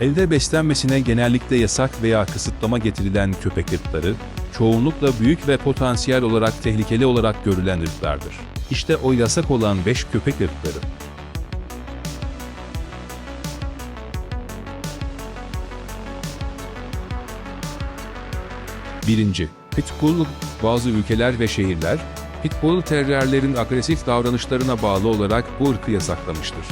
Evde beslenmesine genellikle yasak veya kısıtlama getirilen köpek ırkları, çoğunlukla büyük ve potansiyel olarak tehlikeli olarak görülen ırklardır. İşte o yasak olan 5 köpek ırkları. Birinci, Pitbull, bazı ülkeler ve şehirler, Pitbull terrierlerin agresif davranışlarına bağlı olarak bu ırkı yasaklamıştır.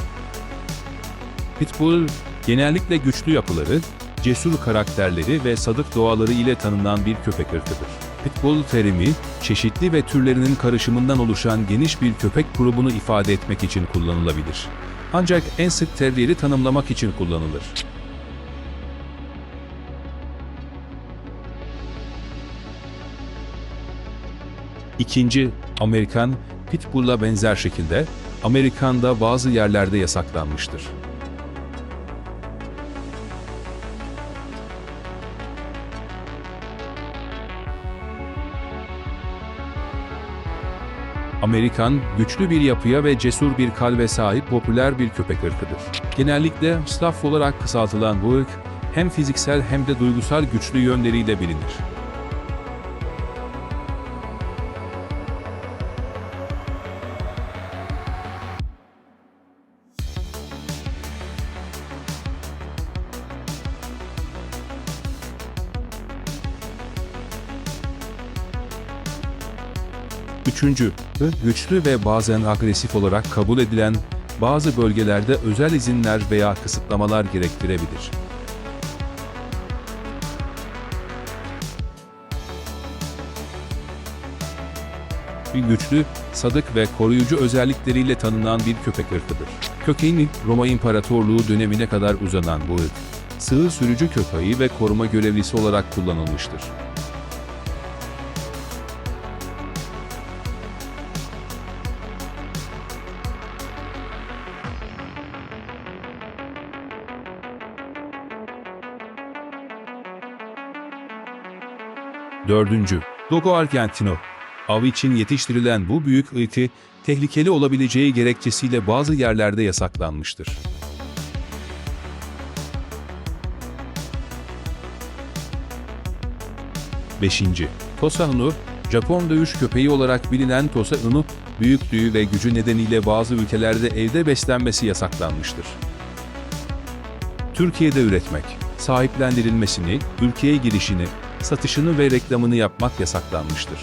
Pitbull, genellikle güçlü yapıları, cesur karakterleri ve sadık doğaları ile tanınan bir köpek ırkıdır. Pitbull terimi, çeşitli ve türlerinin karışımından oluşan geniş bir köpek grubunu ifade etmek için kullanılabilir. Ancak en sık terrieri tanımlamak için kullanılır. İkinci, Amerikan, Pitbull'a benzer şekilde, Amerikan'da bazı yerlerde yasaklanmıştır. Amerikan, güçlü bir yapıya ve cesur bir kalbe sahip popüler bir köpek ırkıdır. Genellikle staff olarak kısaltılan bu ırk, hem fiziksel hem de duygusal güçlü yönleriyle bilinir. Üçüncü, güçlü ve bazen agresif olarak kabul edilen, bazı bölgelerde özel izinler veya kısıtlamalar gerektirebilir. Bir güçlü, sadık ve koruyucu özellikleriyle tanınan bir köpek ırkıdır. Kökeğini Roma İmparatorluğu dönemine kadar uzanan bu ırk, sığır sürücü köpeği ve koruma görevlisi olarak kullanılmıştır. Dördüncü, Dogo Argentino. Av için yetiştirilen bu büyük ırkı, tehlikeli olabileceği gerekçesiyle bazı yerlerde yasaklanmıştır. Beşinci, Tosa Inu, Japon dövüş köpeği olarak bilinen Tosa Inu, büyüklüğü ve gücü nedeniyle bazı ülkelerde evde beslenmesi yasaklanmıştır. Türkiye'de üretmek, sahiplendirilmesini, ülkeye girişini, satışını ve reklamını yapmak yasaklanmıştır.